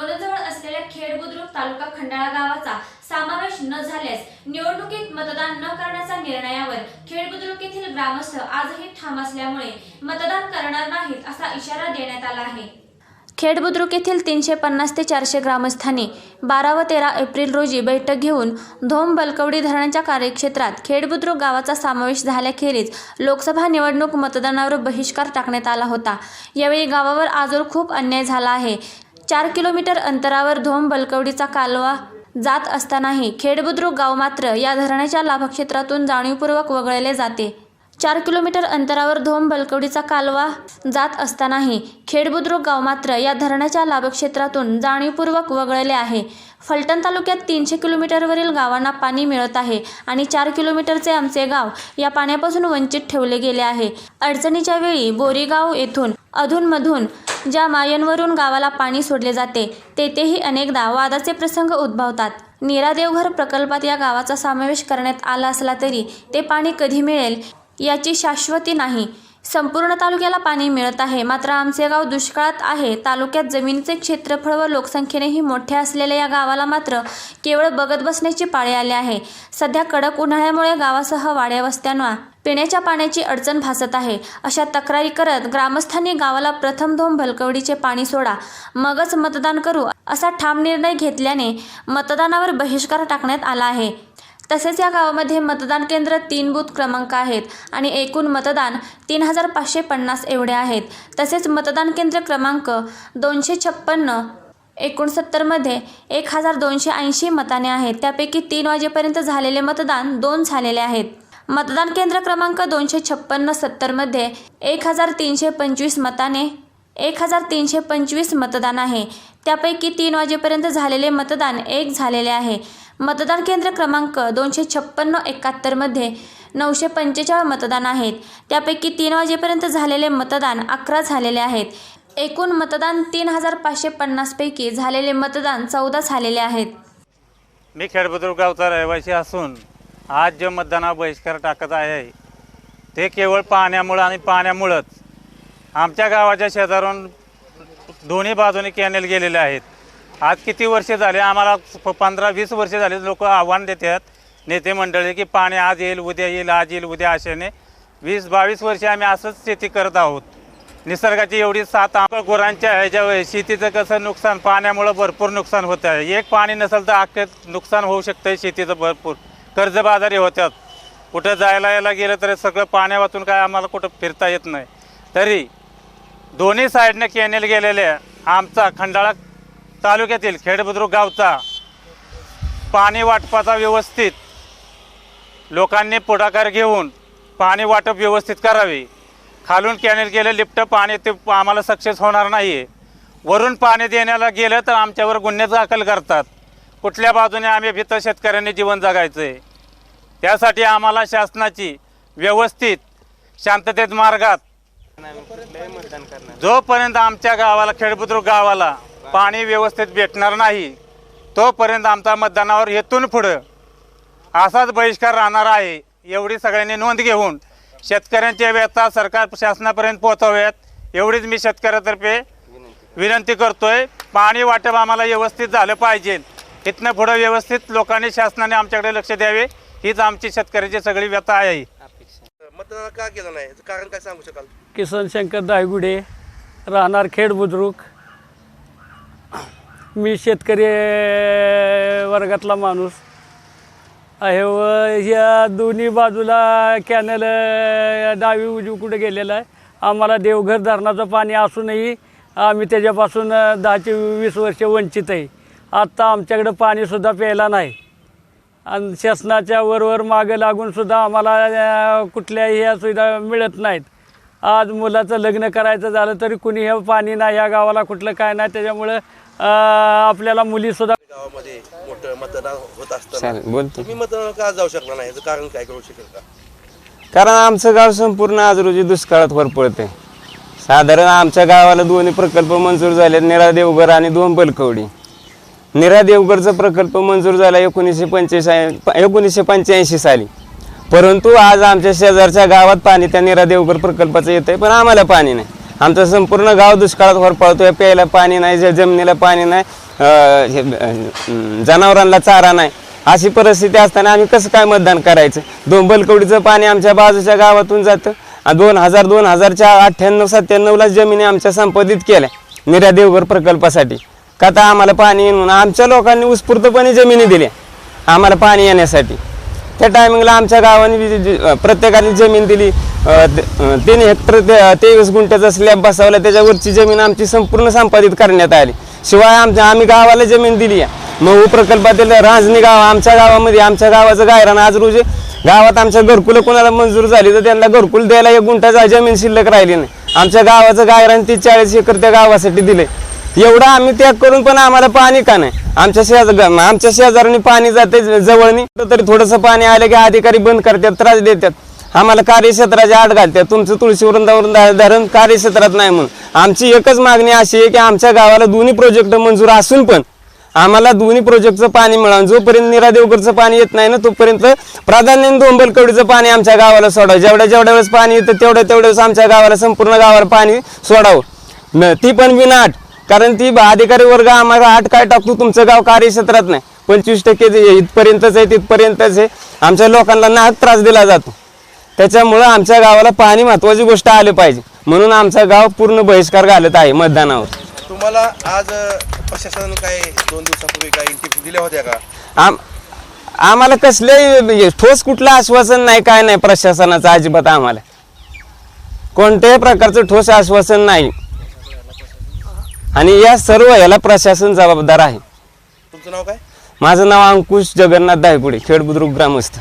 लोणजवळ असलेल्या खेड बुद्रुक तालुका खंडाळा गावाचा समावेश न झाल्यास निवडणुकीत मतदान न करण्याच्या निर्णयावर खेड बुद्रुक येथील ग्रामस्थ आजही ठाम असल्यामुळे मतदान करणार नाहीत असा इशारा देण्यात आला आहे. खेड बुद्रुक येथील तीनशे पन्नास ते चारशे ग्रामस्थांनी बारा व तेरा एप्रिल रोजी बैठक घेऊन धोम बलकवडी धरणाच्या कार्यक्षेत्रात खेड बुद्रुक गावाचा समावेश झाल्याखेरीज लोकसभा निवडणूक मतदानावर बहिष्कार टाकण्यात आला होता. यावेळी गावावर आजवर खूप अन्याय झाला आहे. चार किलोमीटर अंतरावर धोम बलकवडीचा कालवा जात असतानाही खेडबुद्रुक गाव मात्र या धरणाच्या लाभक्षेत्रातून जाणीवपूर्वक वगळले जाते. चार किलोमीटर अंतरावर धोम बलकवडीचा कालवा जात असतानाही खेडबुद्रुक गाव मात्र या धरणाच्या लाभक्षेत्रातून जाणीवपूर्वक वगळले आहे. फलटण तालुक्यात तीनशे किलोमीटरवरील गावांना पाणी मिळत आहे आणि चार किलोमीटरचे आमचे गाव या पाण्यापासून वंचित ठेवले गेले आहे. अडचणीच्या वेळी बोरीगाव येथून अधूनमधून ज्या मायांवरून गावाला पाणी सोडले जाते तेथेही अनेकदा वादाचे प्रसंग उद्भवतात. नीरा देवघर प्रकल्पात या गावाचा समावेश करण्यात आला असला तरी ते पाणी कधी मिळेल याची शाश्वती नाही. संपूर्ण तालुक्याला पाणी मिळत आहे. मात्र आमचे गाव दुष्काळात आहे. तालुक्यात जमिनीचे क्षेत्रफळ व लोकसंख्येनेही मोठे असलेल्या या गावाला मात्र केवळ बघत बसण्याची पाळी आले आहे. सध्या कडक उन्हाळ्यामुळे गावासह वाड्या वस्त्यांना पिण्याच्या पाण्याची अडचण भासत आहे. अशा तक्रारी करत ग्रामस्थांनी गावाला प्रथम धोम भलकवडीचे पाणी सोडा मगच मतदान करू असा ठाम निर्णय घेतल्याने मतदानावर बहिष्कार टाकण्यात आला आहे. तसेच या गावामध्ये मतदान केंद्र तीन बूथ क्रमांक आहेत आणि एकूण मतदान तीन हजार पाचशे पन्नास एवढे आहेत. तसेच मतदान केंद्र क्रमांक दोनशे छप्पन्न एकोणसत्तरमध्ये एक हजार दोनशे ऐंशी मताने आहेत. त्यापैकी तीन वाजेपर्यंत झालेले मतदान दोन झालेले आहेत. मतदान केंद्र क्रमांक दोनशे छप्पन्न सत्तरमध्ये एक हजार तीनशे पंचवीस मताने एक हजार तीनशे पंचवीस मतदान आहे. त्यापैकी तीन वाजेपर्यंत झालेले मतदान एक झालेले आहे. मतदान केंद्र क्रमांक दोनशे छप्पन्न एकाहत्तरमध्ये नऊशे पंचेचाळीस मतदान आहेत. त्यापैकी तीन वाजेपर्यंत झालेले मतदान अकरा झालेले आहेत. एकूण मतदान तीन हजार पाचशे पन्नासपैकी झालेले मतदान चौदा झालेले आहेत. मी खेडबुद्रुक गावचा रहिवासी असून आज जे मतदानावर बहिष्कार टाकत आहे ते केवळ पाण्यामुळं आणि पाण्यामुळंच आमच्या गावाच्या शेजारून दोन्ही बाजूने कॅनेल गेलेले आहेत. आज किती वर्षे झाले? आम्हाला प- पंधरा वीस वर्षे झाले लोक आव्हान देतात. नेते मंडळी की पाणी आज येईल उद्या येईल आज येईल उद्या अशाने. वीस बावीस वर्षे आम्ही असंच शेती करत आहोत. निसर्गाची एवढी साथ आमच्या गुरांच्या ह्याच्या शेतीचं कसं नुकसान पाण्यामुळं भरपूर नुकसान होतं आहे. एक पाणी नसेल तर अख्खं नुकसान होऊ शकतं शेतीचं भरपूर. कर्जबाजारी होत्यात कुठं जायला यायला गेलं तर सगळं पाण्या वाचून काय आम्हाला कुठं फिरता येत नाही. तरी दोन्ही साईडनं कॅनेल गेलेले आमचा खंडाळा तालुक्यातील खेडबुद्रुक गावचा पाणी वाटपाचा व्यवस्थित लोकांनी पुढाकार घेऊन पाणी वाटप व्यवस्थित करावे. खालून कॅनेल गेलं लिफ्ट पाणी ते आम्हाला सक्सेस होणार नाही आहे वरून पाणी देण्याला गेलं तर आमच्यावर गुन्हे दाखल करतात. कुठल्या बाजूने आम्ही भीत शेतकऱ्यांनी जीवन जगायचं आहे त्यासाठी आम्हाला शासनाची व्यवस्थित शांततेत मार्गात जोपर्यंत आमच्या गावाला खेडबुद्रुक गावाला पाणी व्यवस्थित भेटणार नाही तोपर्यंत आमचा मतदानावर हेतून पुढं असाच बहिष्कार राहणार आहे एवढी सगळ्यांनी नोंद घेऊन शेतकऱ्यांच्या व्यथा सरकार शासनापर्यंत पोहोचव्यात एवढीच मी शेतकऱ्यातर्फे विनंती करतोय. पाणी वाटप आम्हाला व्यवस्थित झालं पाहिजे. इथनं पुढं व्यवस्थित लोकांनी शासनाने आमच्याकडे लक्ष द्यावे हीच आमची शेतकऱ्याची सगळी व्यथा आहे. मतदान का केलं नाही? कारण काय सांगू शकाल? किसन शंकर दायगुडे राहणार खेड बुद्रुक. मी शेतकरी वर्गातला माणूस. आहे व ह्या दोन्ही बाजूला कॅनल डावी उजवीकडे गेलेला आहे? आम्हाला देवघर धरणाचं पाणी असूनही आम्ही त्याच्यापासून दहा ते वीस वर्ष वंचित आहे. आत्ता आमच्याकडं पाणीसुद्धा प्यायला नाही. आणि शासनाच्या वरवर मागं लागूनसुद्धा आम्हाला कुठल्याही ह्या सुविधा मिळत नाहीत. आज मुलाचं लग्न करायचं झालं तरी कुणी हे पाणी नाही या गावाला कुठलं काय नाही त्याच्यामुळं आपल्याला मुलीसुद्धा गावामध्ये मोठं मतदान होत असताना चालेल बोलतो तुम्ही मतदान का जाऊ शकला नाही? याचं कारण काय करू शकेल का? कारण आमचं गाव संपूर्ण आज रोजी दुष्काळात वर पडते साधारण आमच्या गावाला दोन्ही प्रकल्प मंजूर झाले निरा देवघर आणि दोन बलकवडी. निरा देवघरचा प्रकल्प मंजूर झाला एकोणीसशे पंचेचाळीस एकोणीसशे पंच्याऐंशी साली. परंतु आज आमच्या शेजारच्या गावात पाणी त्या निरा देवघर प्रकल्पाचं येतं आहे पण आम्हाला पाणी नाही. आमचं संपूर्ण गाव दुष्काळात वर पडतोय प्यायला पाणी नाही जमिनीला पाणी नाही हे, जनावरांना चारा नाही. अशी परिस्थिती असताना आम्ही कसं काय मतदान करायचं? दोन बलकवडीचं पाणी आमच्या बाजूच्या गावातून जातं. आणि दोन हजार दोन हजारच्या अठ्ठ्याण्णव सत्त्याण्णवला जमिनी आमच्या संपादित केल्या निर्या देवघर प्रकल्पासाठी. का तर आम्हाला पाणी येईल म्हणून आमच्या लोकांनी उत्स्फूर्तपणे जमिनी दिल्या. आम्हाला पाणी येण्यासाठी. त्या टायमिंगला आमच्या गावाने प्रत्येकाने जमीन दिली. ते- तीन हेक्टर ते- तेवीस गुंठ्याचा स्लॅब बसवला. त्याच्यावरची जमीन आमची संपूर्ण संपादित करण्यात आली. शिवाय आमच्या आम्ही गावाला जमीन दिली आहे. महू हो प्रकल्पातील रांजणी गाव आमच्या गावामध्ये आमच्या गावाचं गायरान आज रोजी गावात आमच्या घरकुलं कोणाला मंजूर झाली तर त्यांना घरकुल द्यायला एक गुंठा जमीन शिल्लक राहिली नाही. आमच्या गावाचं गायरान ती चाळीस एकर त्या गावासाठी दिले एवढं आम्ही त्याग करून पण आम्हाला पाणी का नाही? आमच्या शेजार आमच्या शेजारांनी पाणी जाते जवळनी. तरी थोडंसं पाणी आलं की अधिकारी बंद करतात त्रास देतात. आम्हाला कार्यक्षेत्राची आड घालतात. तुमचं तुळशी वृंदावरून धरण कार्यक्षेत्रात नाही म्हणून. आमची एकच मागणी अशी आहे की आमच्या गावाला दोन्ही प्रोजेक्ट मंजूर असून पण आम्हाला दोन्ही प्रोजेक्टचं पाणी मिळावं. जोपर्यंत निरादेवगडचं पाणी येत नाही ना तोपर्यंत प्राधान्याने डोंबलकवडीचं पाणी आमच्या गावाला सोडावं. जेवढ्या जेवढ्या वेळेस पाणी येतं तेवढ्या तेवढ्या वेळेस आमच्या गावाला संपूर्ण गावाला पाणी सोडावं. ती पण विनाट. कारण ती अधिकारी वर्ग आम्हाला आठ काय टाकतो तुमचं गाव कार्यक्षेत्रात नाही. पंचवीस टक्के इथपर्यंतच आहे तिथपर्यंतच आहे. आमच्या लोकांना नाहक त्रास दिला जातो. त्याच्यामुळं आमच्या गावाला पाणी महत्वाची गोष्ट आली पाहिजे. म्हणून आमचं गाव पूर्ण बहिष्कार घालत आहे मतदानावर. तुम्हाला आज अ, प्रशासनाने काय दोन दिवसापूर्वी काय इंटिमेशन दिल्या होत्या का? आम आम्हाला कसल्याही म्हणजे ठोस कुठलं आश्वासन नाही काय नाही प्रशासनाचं अजिबात आम्हाला. कोणत्याही प्रकारचं ठोस आश्वासन नाही. आणि या सर्व याला प्रशासन जबाबदार आहे. तुमचं नाव काय? माझं नाव अंकुश जगन्नाथ दायगुडे खेड बुद्रुक ग्रामस्थ.